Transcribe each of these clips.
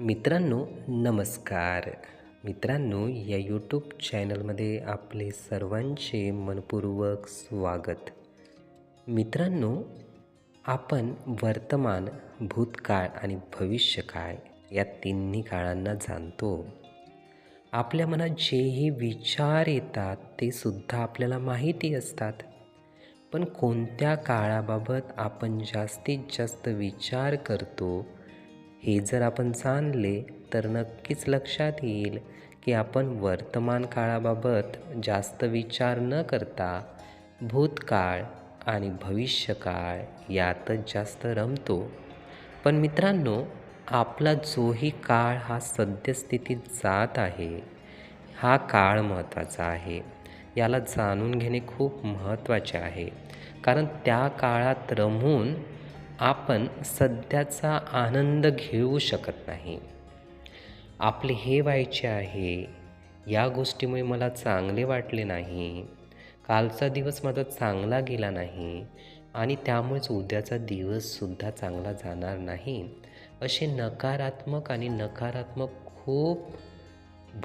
मित्रांनो नमस्कार. मित्रांनो या यूट्यूब चॅनलमध्ये आपले सर्वांचे मनपूर्वक स्वागत. मित्रांनो आपण वर्तमान भूतकाळ आणि भविष्यकाळ या तिन्ही काळांना जाणतो. आपल्या मनात जेही विचार येतात ते सुद्धा आपल्याला माहिती असतात. पण कोणत्या काळाबाबत आपण जास्तीत जास्त विचार करतो हे जर आपण जाणले तर नक्कीच लक्षात येईल की आपण वर्तमान काळाबाबत जास्त विचार न करता भूतकाळ आणि भविष्यकाळ यातच जास्त रमतो. पण मित्रांनो आपला जोही काळ हा सद्यस्थितीत जात आहे. हा काळ महत्त्वाचा आहे. याला जाणून घेणे खूप महत्त्वाचे आहे. कारण त्या काळात रमून आपण सध्याचा आनंद घेऊ शकत नाही. आपले हे व्हायचे आहे या गोष्टीमुळे मला चांगले वाटले नाही कालचा दिवस माझा चांगला गेला नाही आणि त्यामुळेच उद्याचा दिवससुद्धा चांगला जाणार नाही असे नकारात्मक आणि नकारात्मक खूप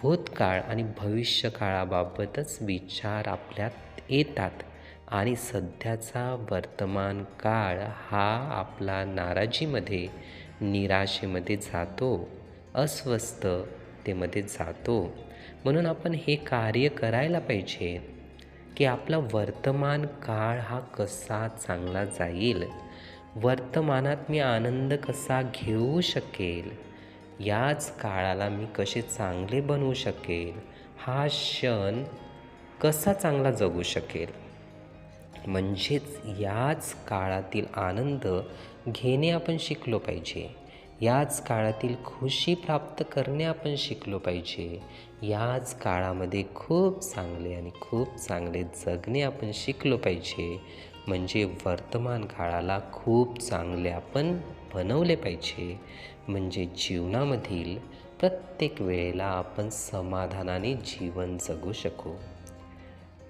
भूतकाळ आणि भविष्यकाळाबाबतच विचार आपल्यात येतात. आणि सध्याचा वर्तमान काळ हा आपला नाराजीमध्ये निराशेमध्ये जातो अस्वस्थतेमध्ये जातो. म्हणून आपण हे कार्य करायला पाहिजे की आपला वर्तमान काळ हा कसा चांगला जाईल वर्तमानात मी आनंद कसा घेऊ शकेल याच काळाला मी कसे चांगले बनवू शकेल हा क्षण कसा चांगला जगू शकेल. म्हणजेच याच काळातील आनंद घेणे आपण शिकलो पाहिजे. याच काळातील खुशी प्राप्त करणे आपण शिकलो पाहिजे. याच काळामध्ये खूप चांगले आणि खूप चांगले जगणे आपण शिकलो पाहिजे. म्हणजे वर्तमान काळाला खूप चांगले आपण बनवले पाहिजे. म्हणजे जीवनामधील प्रत्येक वेळेला आपण समाधानाने जीवन जगू शकू.